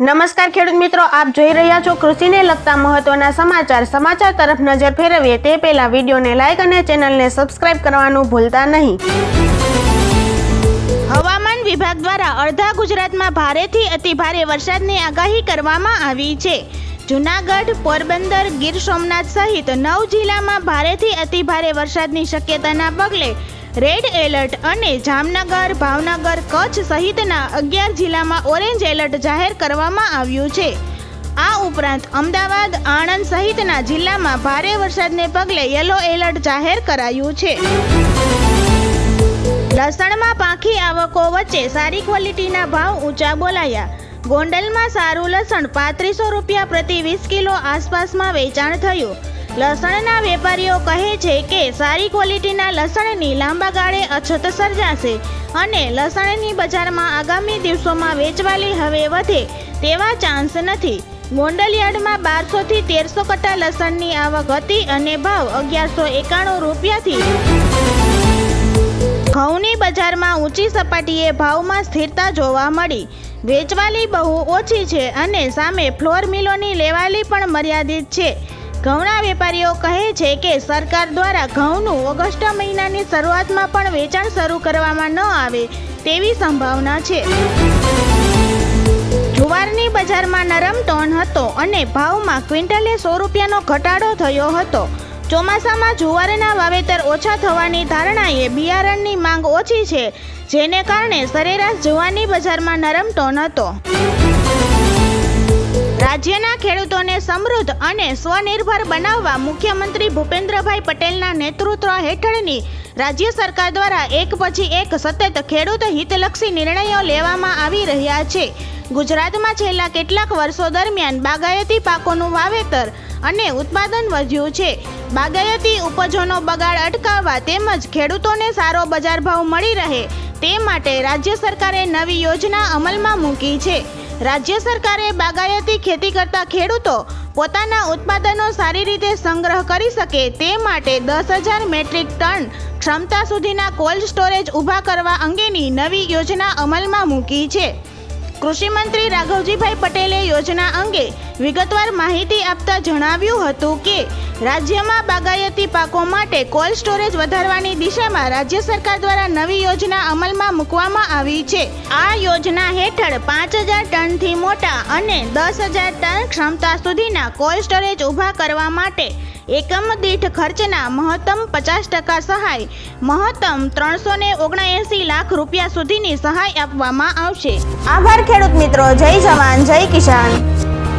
નમસ્કાર ખેડૂત મિત્રો, આપ જોઈ રહ્યા છો કૃષિને લગતા મહત્વના સમાચાર. સમાચાર તરફ નજર ફેરવીએ તે પહેલા વિડીયોને લાઇક અને ચેનલને સબસ્ક્રાઇબ કરવાનું ભૂલતા નહીં. હવામાન વિભાગ દ્વારા અડધા ગુજરાતમાં ભારેથી અતિભારે વરસાદની આગાહી કરવામાં આવી છે. જૂનાગઢ, પોરબંદર, ગીર સોમનાથ સહિત નવ જિલ્લામાં ભારેથી અતિભારે વરસાદની શક્યતાના પગલે રેડ એલર્ટ અને જામનગર, ભાવનગર, કચ્છ સહિતના અગિયાર જિલ્લામાં ઓરેન્જ એલર્ટ જાહેર કરવામાં આવ્યું છે. આ ઉપરાંત અમદાવાદ, આણંદ સહિતના જિલ્લામાં ભારે વરસાદને પગલે યલો એલર્ટ જાહેર કરાયું છે. લસણમાં પાંખી આવકો વચ્ચે સારી ક્વોલિટીના ભાવ ઊંચા બોલાયા. ગોંડલમાં સારું લસણ પાંત્રીસો રૂપિયા પ્રતિ વીસ કિલો આસપાસમાં વેચાણ થયું. લસણના વેપારીઓ કહે છે કે સારી ક્વોલિટીના લસણની લાંબા ગાળે અછત સર્જાશે અને લસણની બજારમાં આગામી દિવસોમાં વેચવાલી હવે વધે તેવા ચાન્સ નથી. ગોંડલયાર્ડમાં બારસોથી તેરસો કટ્ટા લસણની આવક હતી અને ભાવ અગિયારસો એકાણું રૂપિયાથી ઘઉંની બજારમાં ઊંચી સપાટીએ ભાવમાં સ્થિરતા જોવા મળી. વેચવાલી બહુ ઓછી છે અને સામે ફ્લોર મિલોની લેવાલી પણ મર્યાદિત છે. ઘઉંના વેપારીઓ કહે છે કે સરકાર દ્વારા ઘઉંનું ઓગસ્ટ મહિનાની શરૂઆતમાં પણ વેચાણ શરૂ કરવામાં ન આવે તેવી સંભાવના છે. જુવારની બજારમાં નરમ ટોન હતો અને ભાવમાં ક્વિન્ટલે સો રૂપિયાનો ઘટાડો થયો હતો. ચોમાસામાં જુવારના વાવેતર ઓછા થવાની ધારણાએ બિયારણની માંગ ઓછી છે, જેને કારણે સરેરાશ જુવારની બજારમાં નરમ ટોન હતો. ખેડૂતોને સમૃદ્ધ અને સ્વનિર્ભર બનાવવા મુખ્યમંત્રી ભૂપેન્દ્રભાઈ પટેલના નેતૃત્વ હેઠળની રાજ્ય સરકાર દ્વારા એક પછી એક સતત ખેડૂત હિતલક્ષી નિર્ણયો લેવામાં આવી રહ્યા છે. ગુજરાતમાં છેલ્લા કેટલાક વર્ષો દરમિયાન બાગાયતી પાકોનું વાવેતર અને ઉત્પાદન વધ્યું છે. બાગાયતી ઉપજોનો બગાડ અટકાવવા તેમજ ખેડૂતોને સારો બજાર ભાવ મળી રહે તે માટે રાજ્ય સરકારે નવી યોજના અમલમાં મૂકી છે. રાજ્ય સરકારે બાગાયતી ખેતી કરતા ખેડૂતો પોતાના ઉત્પાદનો સારી રીતે સંગ્રહ કરી શકે તે માટે દસ હજાર મેટ્રિક ટન ક્ષમતા સુધીના કોલ્ડ સ્ટોરેજ ઊભા કરવા અંગેની નવી યોજના અમલમાં મૂકી છે. કૃષિમંત્રી રાઘવજીભાઈ પટેલે યોજના અંગે વિગતવાર માહિતી આપતા જણાવ્યું હતું કે રાજ્યમાં બાગાયતી પાકો માટે કોલ્ડ સ્ટોરેજ વધારવાની દિશામાં રાજ્ય સરકાર દ્વારા નવી યોજના અમલમાં મૂકવામાં આવી છે. આ યોજના હેઠળ પાંચ હજાર ટનથી મોટા અને દસ હજાર ટન ક્ષમતા સુધીના કોલ્ડ સ્ટોરેજ ઊભા કરવા માટે એકમ દીઠ ખર્ચના મહત્તમ પચાસ ટકા સહાય, મહત્તમ ત્રણસો ને ઓગણએંસી લાખ રૂપિયા સુધીની સહાય આપવામાં આવશે. આભાર ખેડૂત મિત્રો. જય જવાન, જય કિસાન.